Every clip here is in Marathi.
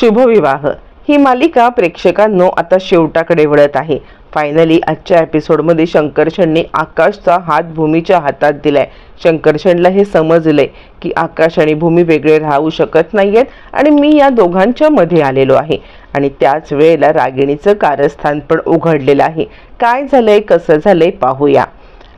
शुभविवाह ही मालिका प्रेक्षकांनो आता शेवटाकडे वळत आहे. फायनली आजच्या एपिसोडमध्ये शंकरशनने आकाशचा हात भूमीच्या हातात दिलाय. शंकरशनला हे समजलंय की आकाश आणि भूमी वेगळे राहू शकत नाहीयेत आणि मी या दोघांच्या मध्ये आलेलो आहे. आणि त्याच वेळेला रागिणीचं कारस्थान पण उघडलेलं आहे. काय झालंय कसं झालंय पाहूया.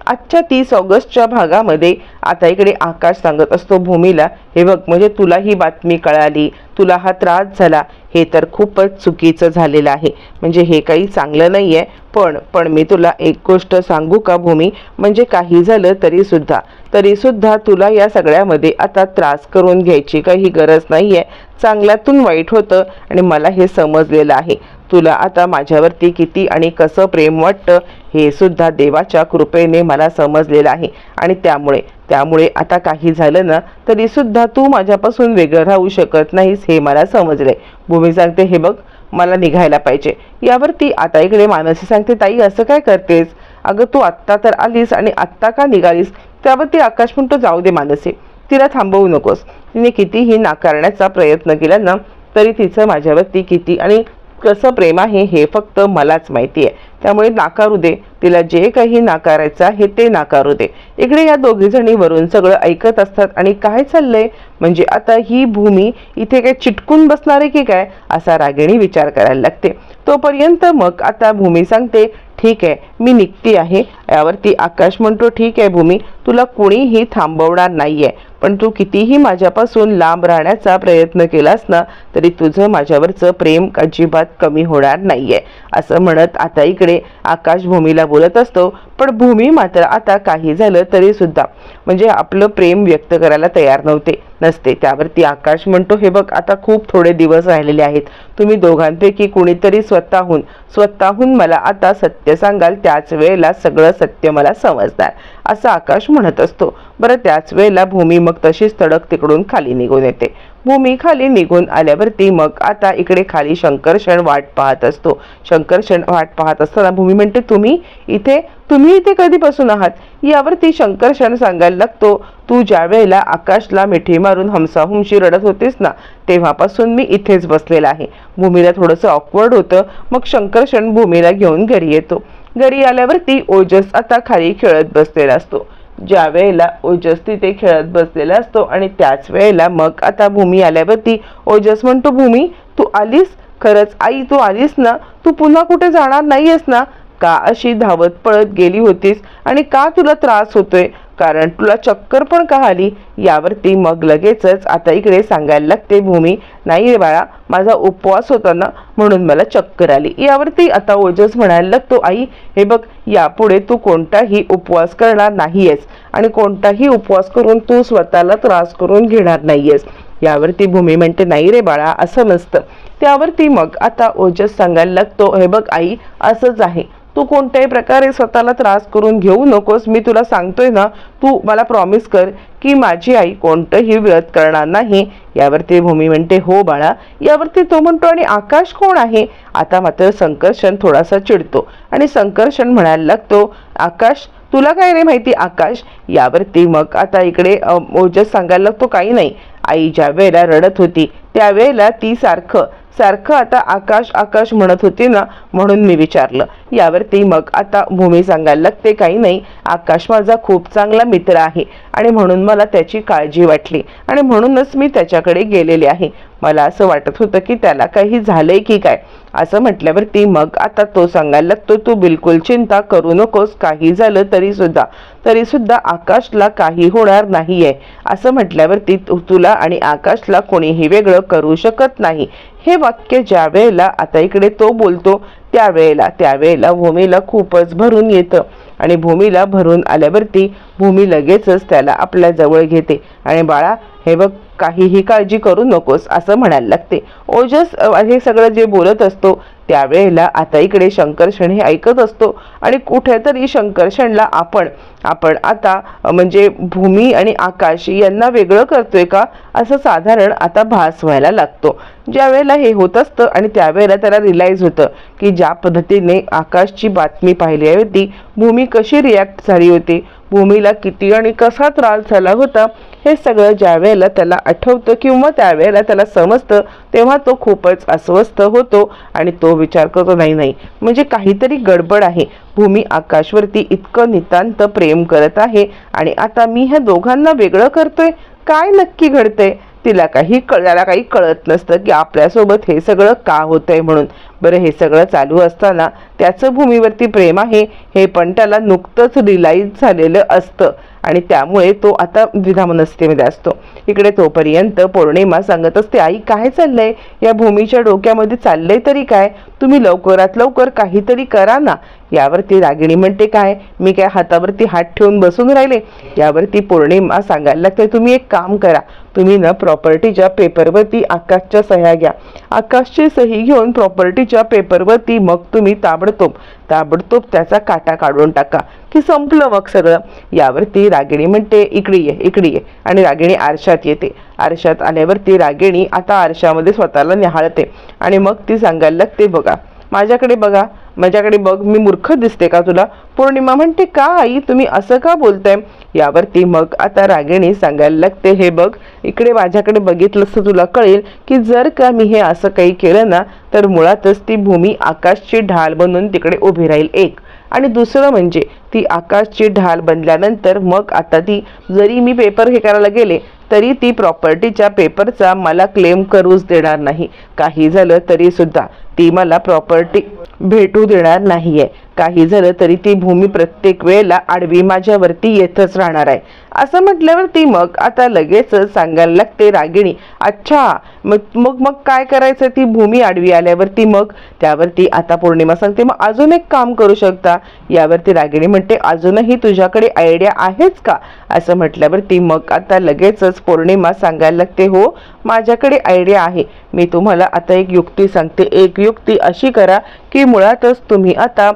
आजच्या तीस ऑगस्टच्या भागामध्ये आता इकडे आकाश सांगत असतो भूमीला हे बघ म्हणजे तुला ही बातमी कळाली. तुला हा त्रास झाला. हे तर खूपच चुकीचं झालेलं आहे. म्हणजे हे काही चांगलं नाही आहे पण पण मी तुला एक गोष्ट सांगू का भूमी? म्हणजे काही झालं तरी सुद्धा. तरी सुद्धा तुला या सगळ्यामध्ये आता त्रास करून घ्यायची काही गरज नाही आहे चांगल्यातून वाईट होतं आणि मला हे समजलेलं आहे. तुला आता माझ्यावरती किती आणि कसं प्रेम वाटतं हे सुद्धा देवाच्या कृपेने मला समजलेलं आहे. आणि त्यामुळे त्यामुळे आता काही झालं ना तरी सुद्धा तू माझ्यापासून वेगळं राहू शकत नाहीस हे मला समजलंय. भूमी सांगते हे बघ मला निघायला पाहिजे. यावरती आता इकडे मानसी सांगते ताई असं काय करतेस? अगं तू आत्ता तर आलीस आणि आत्ता का निघालीस? त्यावरती आकाश म्हणतो जाऊ दे मानसी. तिला थांबवू नकोस. तिने कितीही नाकारण्याचा प्रयत्न केला ना तरी तिचं माझ्यावरती किती आणि कसं प्रेम आहे हे फक्त मलाच माहिती आहे त्यामुळे नाकारू दे. तिला जे काही नाकारायचं आहे ते नाकारू दे. इकडे या दोघी जणी वरून सगळं ऐकत असतात आणि काय चाललंय? म्हणजे आता ही भूमी इथे काय चिटकून बसणार आहे की काय? असा रागिणी विचार करायला लागते. तोपर्यंत मग आता भूमी सांगते ठीक आहे मी निघती आहे. यावरती आकाश म्हणतो ठीक आहे भूमी तुला कुणीही थांबवणार नाहीये. पण तू कितीही माझ्यापासून लांब राहण्याचा प्रयत्न केलास ना तरी तुझं माझ्यावरचं प्रेम अजिबात कमी होणार नाहीये असं म्हणत आता इकडे आकाश भूमीला बोलत असतो. पण भूमी मात्र आता काही झालं तरी सुद्धा म्हणजे आपलं प्रेम व्यक्त करायला तयार नव्हते नसते. त्यावरती आकाश म्हणतो हे बघ आता खूप थोडे दिवस राहिलेले आहेत. तुम्ही दोघांपैकी कुणीतरी स्वतःहून स्वतःहून मला आता सत्य सांगाल त्याच वेळेला सगळं सत्य मला समजणार असं आकाश म्हणत असतो. बरं त्याच वेळेला भूमी मग मग तशीच तडक तिकडून खाली निघून येते. भूमी खाली निघून आल्यावरती मग आता इकडे खाली शंकरशण वाट पाहत असतो. शंकरशण वाट पाहत असताना भूमी म्हणते तुम्ही इथे तुम्ही इथे कधीपासून आहात? यावरती शंकरशण सांगायला लागतो तू ज्या वेळेला आकाशला मिठी मारून हमसाहुमशी रडत होतीस ना तेव्हापासून मी इथेच बसलेला आहे. भूमीला थोडंसं ऑकवर्ड होतं. मग शंकरशण भूमीला घेऊन घरी येतो. घरी आल्यावरती ओजस आता खाली खेळत बसलेला असतो. ज्या वेळेला ओजस तिथे खेळत बसलेला असतो आणि त्याच वेळेला मग आता भूमी आल्यावरती ओजस म्हणतो भूमी तू आलीस? खरंच आई तू आलीस ना? तू पुन्हा कुठे जाणार नाहीयेस ना? का अशी धावत पळत गेली होतीस? आणि का तुला त्रास होतोय? कारण तुला चक्कर पण का आली? यावरती मग लगेचच आता इकडे सांगायला लागते भूमी नाही रे बाळा माझा उपवास होता ना म्हणून मला चक्कर आली. यावरती आता ओजस म्हणायला लागतो आई हे बघ यापुढे तू कोणताही उपवास करणार नाहीयेस आणि कोणताही उपवास करून तू स्वतःला त्रास करून घेणार नाहीयेस. यावरती भूमी म्हणते नाही रे बाळा असं नसतं. त्यावरती मग आता ओजस सांगायला लागतो हे बघ आई असंच आहे. तू कोणत्याही प्रकारे स्वतःला त्रास करून घेऊ नकोस. मी तुला सांगतोय ना तू मला प्रॉमिस कर की माझी आई कोणतंही व्रत करणार नाही. यावरती भूमी म्हणते हो बाळा. यावरती तो म्हणतो आणि आकाश कोण आहे? आता मात्र संकर्षण थोडासा चिडतो आणि संकर्षण म्हणायला लागतो आकाश तुला काय नाही माहिती आकाश? यावरती मग आता इकडे ओजस सांगायला लागतो काही नाही. आई ज्या वेळेला रडत होती त्यावेळेला ती सारखं सारखं आता आकाश आकाश म्हणत होती ना म्हणून मी विचारलं. यावरती मग आता भूमी सांगायला लागते काही नाही आकाश माझा खूप चांगला मित्र आहे आणि म्हणून मला त्याची काळजी वाटली आणि म्हणूनच मी त्याच्याकडे गेलेले आहे. मला असं वाटत होतं की त्याला काही झालंय की काय? असं म्हटल्यावरती मग आता तो सांगायला लागतो तू बिलकुल चिंता करू नकोस काही झालं तरी सुद्धा तरी सुद्धा आकाशला काही होणार नाहीये. असं म्हटल्यावरती तु- तुला आणि आकाशला कोणीही वेगळं करू शकत नाही. हे वाक्य ज्या वेळेला आता इकडे तो बोलतो त्यावेळेला त्यावेळेला भूमीला खूपच भरून येतं. आणि भूमीला भरून आल्यावरती भूमी लगेचच त्याला आपल्या जवळ घेते. आणि बाळा हे बघ काहीही काळजी करू नकोस असं म्हणायला लागते. ओजस हे सगळं जे बोलत असतो त्यावेळेला आता इकडे शंकरषण हे ऐकत असतो. आणि कुठेतरी शंकरषणला आपण आपण आता म्हणजे भूमी आणि आकाश यांना वेगळं करतोय का असं साधारण आता भास व्हायला लागतो. ज्यावेळेला हे होत असतं आणि त्यावेळेला त्याला रिलाईज होतं की ज्या पद्धतीने आकाशची बातमी पाहिली आहे ती भूमी कशी रिॲक्ट झाली होती? भूमीला किती आणि कसा त्रास झाला होता? हे सगळं ज्या वेळेला त्याला आठवतं किंवा त्यावेळेला त्याला समजतं तेव्हा तो खूपच अस्वस्थ होतो आणि तो विचार करतो नाही नाही म्हणजे काहीतरी गडबड आहे. भूमी आकाशवरती इतकं नितांत प्रेम करत आहे आणि आता मी ह्या दोघांना वेगळं करतोय? काय नक्की घडतंय? तिला काही कळायला काही कळत नसतं की आपल्यासोबत हे सगळं का होतंय म्हणून. बरं हे सगळं चालू असताना त्याचं भूमीवरती प्रेम आहे हे पण त्याला नुकतंच रिलाईज झालेलं असतं. आणि त्यामुळे तो आता विधामनस्तेमध्ये असतो. इकडे तोपर्यंत पौर्णिमा सांगत असते आई काय चाललंय? या भूमीच्या डोक्यामध्ये चाललंय तरी काय? तुम्ही लवकरात लवकर काहीतरी करा ना. यावरती रागिणी म्हणते काय? मी काय हातावरती हात ठेवून बसून राहिले? यावरती पौर्णिमा सांगायला लागते. तुम्ही एक काम करा. तुम्ही ना प्रॉपर्टीच्या पेपरवरती आकाशच्या सह्या घ्या. आकाशची सही घेऊन प्रॉपर्टीच्या पेपरवरती मग तुम्ही ताबडतोब ताबडतोब त्याचा काटा काढून टाका. की संपलं मग सगळं. यावरती रागिणी म्हणते इकडे ये इकडे ये. आणि रागिणी आरशात येते. आरशात आल्यावरती रागिणी आता आरशामध्ये स्वतःला निहाळते. आणि मग ती सांगायला लागते बघा माझ्याकडे बघा माझ्याकडे बघ मी मूर्ख दिसते का तुला? पौर्णिमा म्हणते का आई तुम्ही असं का बोलताय? यावरती मग आता रागिणी सांगायला लागते हे बघ इकडे माझ्याकडे बघितलंस तर तुला कळेल की जर का मी हे असं काही केलं ना तर मुळातच ती भूमी आकाशची ढाल बनून तिकडे उभी राहील एक. आणि दुसरं म्हणजे ती आकाशची ढाल बनल्यानंतर मग आता ती जरी मी पेपर हे करायला गेले तरी ती प्रॉपर्टीच्या पेपरचा मला क्लेम करूच देणार नाही. काही झालं तरी सुद्धा ती मला प्रॉपर्टी भेटू देणार नाहीये. काही झालं तरी ती भूमी प्रत्येक वेळेला आडवी माझ्यावरती येतच राहणार आहे. असं म्हटल्यावरती मग आता लगेच सांगायला लागते रागिणी अच्छा मग मग मग काय करायचं ती भूमी आडवी आल्यावरती मग? त्यावरती आता पौर्णिमा सांगते मग अजून एक काम करू शकता. यावरती रागिणी म्हणते अजूनही तुझ्याकडे आयडिया आहेच का? असं म्हटल्यावरती मग आता लगेचच पौर्णिमा सांगायला लागते हो माझ्याकडे आयडिया आहे. मी तुम्हाला आता एक युक्ती सांगते. एक युक्ती अशी करा की मुळातच तुम्ही आता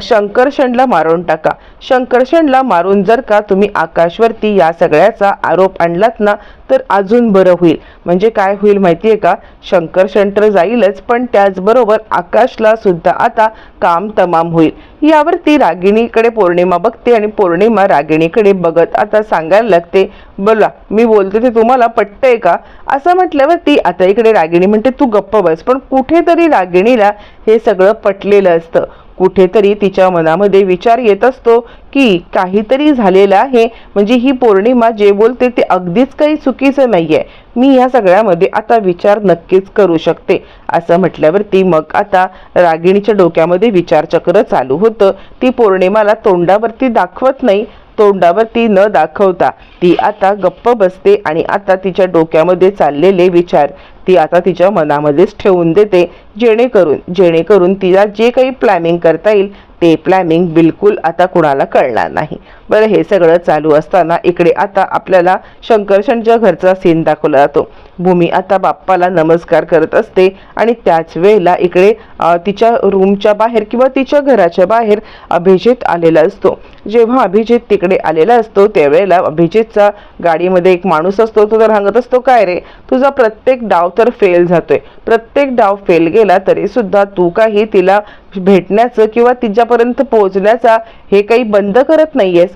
शंकरषणला शंकरशणला मारून टाका. शंकरशणला मारून जर का तुम्ही आकाशवरती या सगळ्याचा आरोप आणलात ना तर अजून बरं होईल. म्हणजे काय होईल माहिती आहे का? शंकर शंटर जाईलच पण त्याचबरोबर आकाशला सुद्धा आता काम तमाम होईल. यावरती रागिणीकडे पौर्णिमा बघते आणि पौर्णिमा रागिणीकडे बघत आता सांगायला लागते बोला मी बोलते ते तुम्हाला पटतंय का? असं म्हटल्यावर ती आता इकडे रागिणी म्हणते तू गप्प बस. पण कुठेतरी रागिणीला हे सगळं पटलेलं असतं. कुठेतरी तिच्या मनामध्ये विचार येत असतो की काहीतरी झालेलं आहे. म्हणजे ही पौर्णिमा जे बोलते ते अगदीच काही चुकीचं नाही आहे मी या सगळ्यामध्ये आता विचार नक्कीच करू शकते. असं म्हटल्यावरती मग आता रागिणीच्या डोक्यामध्ये विचारचक्र चालू होतं. ती पौर्णिमाला तोंडावरती दाखवत नाही. तोंडावरती न दाखवता ती आता गप्प बसते आणि आता तिच्या डोक्यामध्ये चाललेले विचार ती आता तिच्या मनामध्येच ठेवून देते जेणेकरून जेणेकरून तिला जे काही प्लॅनिंग करता येईल ते प्लॅनिंग बिलकुल आता कुणाला कळणार नाही. बरं हे सगळं चालू असताना इकडे आता आपल्याला शंकरशनच्या घरचा सीन दाखवला जातो. भूमी आता बाप्पाला नमस्कार करत असते आणि त्याच वेळेला इकडे तिच्या रूमच्या बाहेर किंवा तिच्या घराच्या बाहेर अभिजित आलेला असतो. जेव्हा अभिजित तिकडे आलेला असतो त्यावेळेला अभिजितचा गाडीमध्ये एक माणूस असतो तो तर सांगत असतो काय रे? तुझा प्रत्येक डाव तर फेल जातोय. प्रत्येक डाव फेल गेला तरी सुद्धा तू काही तिला भेटण्याचं किंवा तिच्यापर्यंत पोहोचण्याचा हे काही बंद करत नाहीयेस.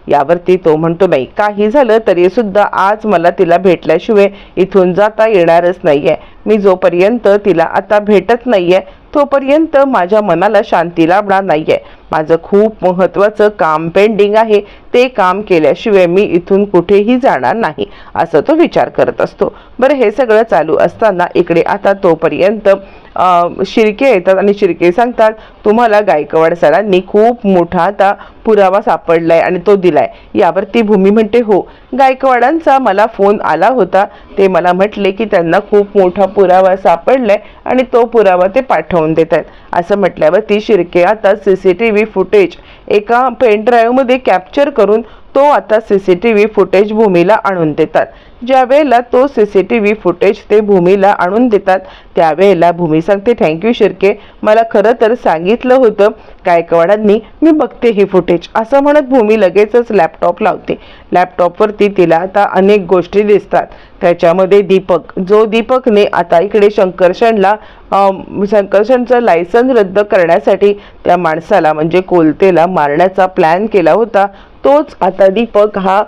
यावरती तो म्हणतो नाही काही झालं तरी सुद्धा आज मला तिला भेटल्याशिवाय इथून जाता येणारच नाहीये. मी जोपर्यंत तिला आता भेटत नाहीये तोपर्यंत माझ्या मनाला शांती लाभणार नाहीये. माझं खूप महत्त्वाचं काम पेंडिंग आहे. ते काम केल्याशिवाय मी इथून कुठेही जाणार नाही. असं तो विचार करत असतो. बरं हे सगळं चालू असताना इकडे आता तोपर्यंत शिरके शिर्के येतात आणि शिर्के सांगतात तुम्हाला गायकवाड सरांनी खूप मोठा आता पुरावा सापडलाय आणि तो दिलाय. यावरती भूमी म्हणते हो गायकवाडांचा मला फोन आला होता. ते मला म्हटले की त्यांना खूप मोठा पुरावा सापडलाय आणि तो पुरावा ते पाठवून देत आहेत असं म्हटल्यावर ती शिर्के आता C C T V footage एका पेनड्राईव्हमध्ये कॅप्चर करून तो आता C C T V footage भूमीला आणून देतात. ज्यावेळेला तो C C T V footage ते भूमीला आणून देतात त्यावेळेला भूमी सांगते थँक्यू शिर्के. मला खरं तर सांगितलं होतं गायकवाडांनी मी बघते ही फुटेज असं म्हणत भूमी लगेचच लॅपटॉप लावते. लॅपटॉपवरती तिला आता अनेक गोष्टी दिसतात. त्याच्यामध्ये दीपक. जो दीपकने आता इकडे शंकरशनला अं, शंकरशनचं लायसन रद्द करण्यासाठी त्या माणसाला म्हणजे कोलतेला मारण्याचा प्लॅन केला होता तोच आता दीपक हा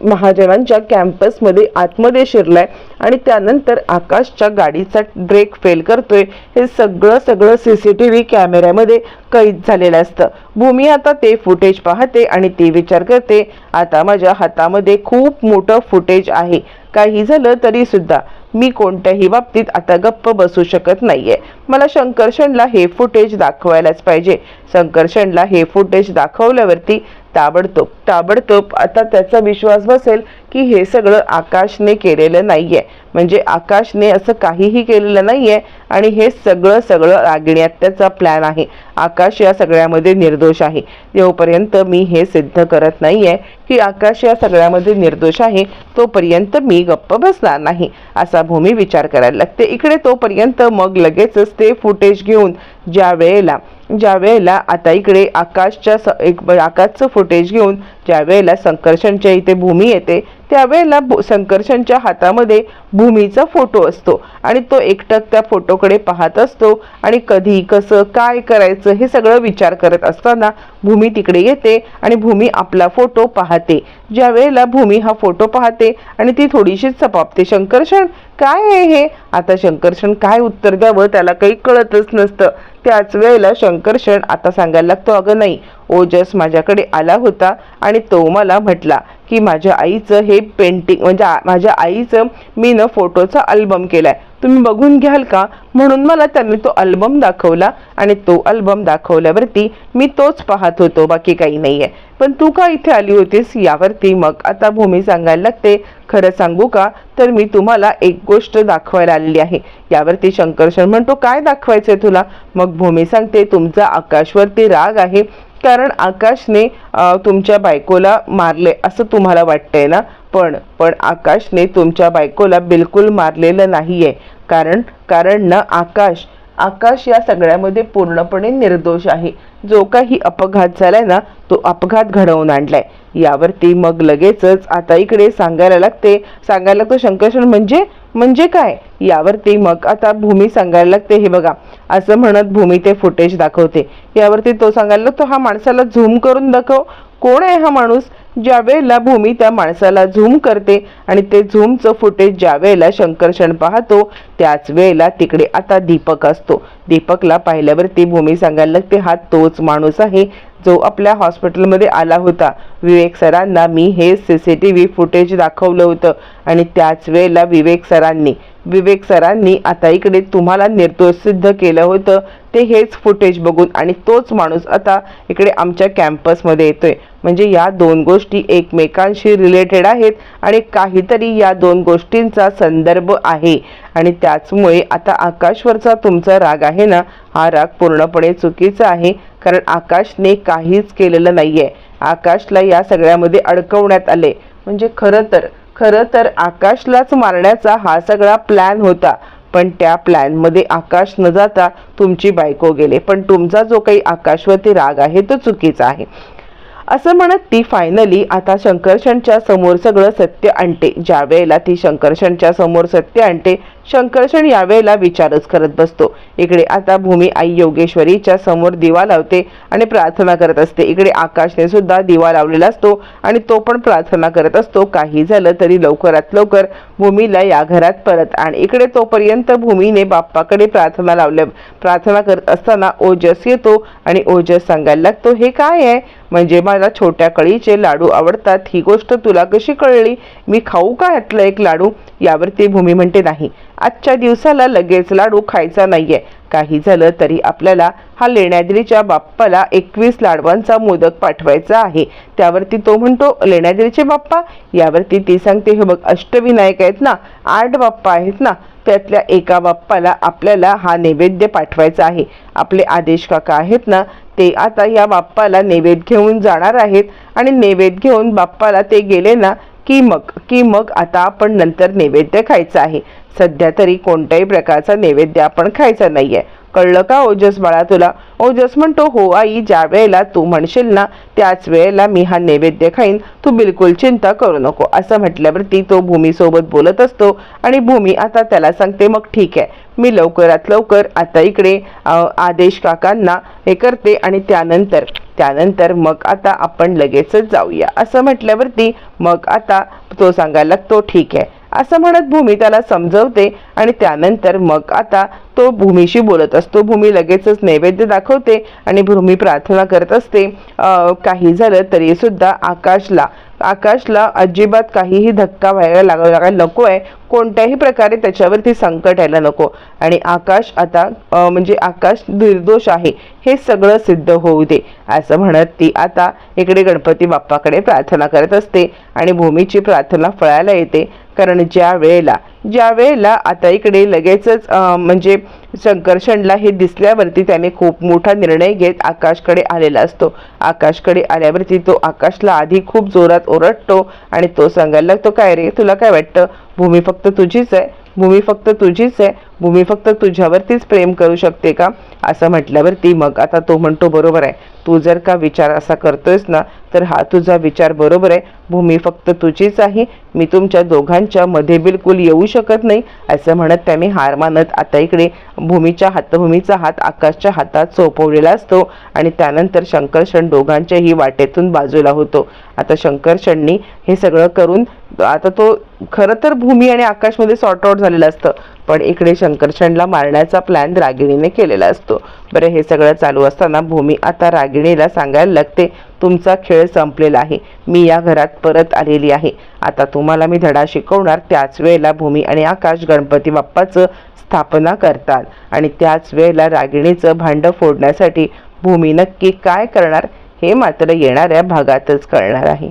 महाजनांच्या कॅम्पसमध्ये आतमध्ये शिरलाय आणि त्यानंतर आकाशच्या गाडीचा ब्रेक फेल करतोय. हे सगळं सगळं सी सी टी व्ही कॅमेऱ्यामध्ये कैद झालेलं असतं. भूमी आता ते फुटेज पाहते आणि ती विचार करते आता माझ्या हातामध्ये खूप मोठं फुटेज आहे. काही झालं तरी सुद्धा. मी कोणत्याही बाबतीत आता गप्प बसू शकत नाहीये. मला शंकरशनला हे फुटेज दाखवायलाच पाहिजे. शंकरशनला हे फुटेज दाखवल्यावरती ताबडतोब ताबडतोब आता त्याचा विश्वास बसेल की हे सगळं आकाशने केलेलं नाहीये. म्हणजे आकाशने असं काहीही केलेलं नाहीये आणि हे सगळं सगळं रागिण्यात त्याचा प्लॅन आहे. आकाश या सगळ्यामध्ये निर्दोष आहे. जोपर्यंत मी हे सिद्ध करत नाहीये की आकाश या सगळ्यामध्ये निर्दोष आहे तोपर्यंत मी गप्प बसणार नाही असा भूमी विचार करायला लागते. इकडे तोपर्यंत मग लगेचच ते फुटेज घेऊन ज्या वेळेला ज्या वेळेला आता इकडे आकाशच्या स एक आकाशचं फुटेज घेऊन ज्या वेळेला संकर्षणच्या इथे भूमी येते त्यावेळेला भू- संकर्षणच्या हातामध्ये भूमीचा फोटो असतो आणि तो एकटक त्या फोटोकडे पाहत असतो आणि कधी कसं काय करायचं हे सगळं विचार करत असताना भूमी तिकडे येते आणि भूमी आपला फोटो पाहते. ज्या वेळेला भूमी हा फोटो पाहते आणि ती थोडीशी चपापते शंकरशण काय आहे हे? आता शंकरशण काय उत्तर द्यावं त्याला काही कळतच नसतं. त्याच वेळेला शंकरशण आता सांगायला लागतो. अगं नाही. ओजस माझ्याकडे आला होता आणि तो मला म्हटला की माझ्या आईचं हे पेंटिंग म्हणजे माझ्या आईचं मी न फोटोचा अल्बम केलाय. तुम्ही बघून घ्याल का? म्हणून मला त्यांनी तो अल्बम दाखवला आणि तो अल्बम दाखवल्यावरती मी तोच पाहत होतो बाकी काही नाहीये. पण तू का इथे आली होतीस? यावरती मग. आता भूमी सांगायला लागते खरं सांगू का? तर मी तुम्हाला एक गोष्ट दाखवायला आलेली आहे. यावरती शंकरशन म्हणतो काय दाखवायचंय तुला? मग भूमी सांगते तुमचा आकाशवरती राग आहे. कारण आकाशने तुमच्या बायकोला मारले असं तुम्हाला वाटतंय ना? पण पण आकाशने तुमच्या बायकोला बिलकुल मारलेलं नाही आहे कारण कारण ना आकाश आकाश या सगळ्यामध्ये पूर्णपणे निर्दोष आहे. जो काही अपघात झालाय ना तो अपघात घडवून आणलाय. यावरती मग लगेचच आता इकडे सांगायला लागते. सांगायला लागतो शंकरशन म्हणजे? म्हणजे काय? यावरती मग आता भूमी सांगायला लागते हे बघा असं म्हणत भूमी ते फुटेज दाखवते. यावरती तो सांगायला लागतो हा माणसाला झूम करून दाखव कोण आहे हा माणूस? ज्या वेळेला भूमी त्या माणसाला झूम करते आणि ते झूमचं फुटेज ज्या वेळेला शंकरशण पाहतो त्याच वेळेला तिकडे आता दीपक असतो. दीपकला पाहिल्यावरती भूमी सांगायला लागते हा तोच माणूस आहे जो आपल्या हॉस्पिटलमध्ये आला होता. विवेक सरांना मी हे C C T V footage दाखवलं होतं आणि त्याच वेळेला विवेक सरांनी विवेक सरांनी आता इकडे तुम्हाला निर्दोष सिद्ध केलं होतं. ते हेच फुटेज बघून आणि तोच माणूस आता इकडे आमच्या कॅम्पसमध्ये येतोय. म्हणजे या दोन गोष्टी एकमेकांशी रिलेटेड आहेत आणि काहीतरी या दोन गोष्टींचा संदर्भ आहे. आणि त्याचमुळे आता आकाशवरचा तुमचा राग आहे ना हा राग पूर्णपणे चुकीचा आहे. कारण आकाशने काहीच केलेलं नाही आहे आकाशला या सगळ्यामध्ये अडकवण्यात आले. म्हणजे खरं तर खरं तर आकाशलाच मारण्याचा हा सगळा प्लॅन होता. पण त्या प्लॅनमध्ये आकाश न जाता तुमची बायको गेले. पण तुमचा जो काही आकाशवरती राग आहे तो चुकीचा आहे. असं म्हणत ती फायनली आता शंकरशणच्या समोर सगळं सत्य आणते. ज्या वेळेला ती शंकरशणच्या समोर सत्य आणते शंकरशण यावेळेला विचारच करत बसतो. इकडे आता भूमी आई योगेश्वरीच्या समोर दिवा लावते आणि प्रार्थना करत असते. इकडे आकाशने सुद्धा दिवा लावलेला असतो आणि तो पण प्रार्थना करत असतो. काही झालं तरी लवकरात लवकर भूमीला या घरात परत आणि. इकडे तोपर्यंत भूमीने बाप्पाकडे प्रार्थना लावल्या. प्रार्थना करत असताना ओजस येतो आणि ओजस सांगायला लागतो हे काय आहे? म्हणजे मला छोट्या कळीचे लाडू आवडतात. ही गोष्ट तुला कशी कळली? मी खाऊ का ह्यातलं एक लाडू? यावरती भूमी म्हणते नाही. आजच्या दिवसाला लगेच लाडू खायचा नाहीये. काही झालं तरी आपल्याला हा लेण्याद्रीच्या बाप्पाला एकवीस लाडवांचा मोदक पाठवायचा आहे. त्यावरती तो म्हणतो लेण्याद्रीचे बाप्पा यावरती ती सांगते हे बघ अष्टविनायक आहेत ना आठ बाप्पा आहेत ना त्यातल्या एका बाप्पाला आपल्याला हा नैवेद्य पाठवायचा आहे. आपले आदेश काका आहेत ना ते आता या बाप्पाला नैवेद्य घेऊन जाणार आहेत आणि नैवेद्य घेऊन बाप्पाला ते गेले ना की मग की मग आता आपण नंतर नैवेद्य खायचा आहे. सध्या तरी कोणत्याही प्रकारचा नैवेद्य आपण खायचा नाहीये. कळलं का ओजस बाळा तुला? ओजस म्हणतो हो आई ज्या वेळेला तू म्हणशील ना त्याच वेळेला मी हा नैवेद्य खाईन. तू बिलकुल चिंता करू नको. असं म्हटल्यावरती तो भूमीसोबत बोलत असतो आणि भूमी आता त्याला सांगते मग ठीक आहे. मी लवकरात लवकर आता इकडे आदेश काकांना हे करते आणि त्यानंतर त्यानंतर मग आता आपण लगेचच जाऊया. असं म्हटल्यावरती मग आता तो सांगायला लागतो ठीक आहे. असं म्हणत भूमी त्याला समजवते आणि त्यानंतर मग आता तो भूमीशी बोलत असतो. भूमी लगेचच नैवेद्य दाखवते आणि भूमी प्रार्थना करत असते. काही झालं तरी सुद्धा आकाशला आकाशला अजिबात काहीही धक्का व्हायला लाग लागायला नको आहे. कोणत्याही प्रकारे त्याच्यावरती संकट यायला नको. आणि आकाश आता म्हणजे आकाश निर्दोष आहे. हे सगळं सिद्ध होऊ दे असं म्हणत ती आता इकडे गणपती बाप्पाकडे प्रार्थना करत असते आणि भूमीची प्रार्थना फळायला येते. कारण ज्या वेळेला ज्या वेळेला आता इकडे लगेचच म्हणजे शंकरशणला हे दिसल्यावरती त्याने खूप मोठा निर्णय घेत आकाशकडे आलेला असतो. आकाशकडे आल्यावरती तो आकाशला आधी खूप जोरात ओरडतो आणि तो सांगायला लागतो काय रे तुला काय वाटतं? भूमी फक्त तुझीच आहे. भूमी फक्त तुझीच आहे. भूमी फक्त तुझ्यावरतीच प्रेम करू शकते का? असं म्हटल्यावरती मग आता तो म्हणतो बरोबर आहे. तू जर का विचार असा करतोयस ना तर हा तुझा विचार बरोबर आहे. भूमी फक्त तुझीच आहे. मी तुमच्या दोघांच्या मध्ये बिलकुल येऊ शकत नाही असं म्हणत त्याने हार मानत आता इकडे भूमीच्या हातभूमीचा हात आकाशच्या हातात सोपवलेला असतो आणि त्यानंतर शंकरषण दोघांच्याही वाटेतून बाजूला होतो. आता शंकरषणनी हे सगळं करून आता तो खरं तर भूमी आणि आकाशमध्ये सॉर्ट आउट झालेलं असतं. पण इकडे शंकरशणला मारण्याचा प्लॅन रागिणीने केलेला असतो. बरं हे सगळं चालू असताना भूमी आता रागिणीला सांगायला लागते तुमचा खेळ संपलेला आहे. मी या घरात परत आलेली आहे. आता तुम्हाला मी धडा शिकवणार. त्याच वेळेला भूमी आणि आकाश गणपती बाप्पाचं स्थापना करतात. आणि त्याच वेळेला रागिणीचं भांडं फोडण्यासाठी भूमी नक्की काय करणार हे मात्र येणाऱ्या भागातच कळणार आहे.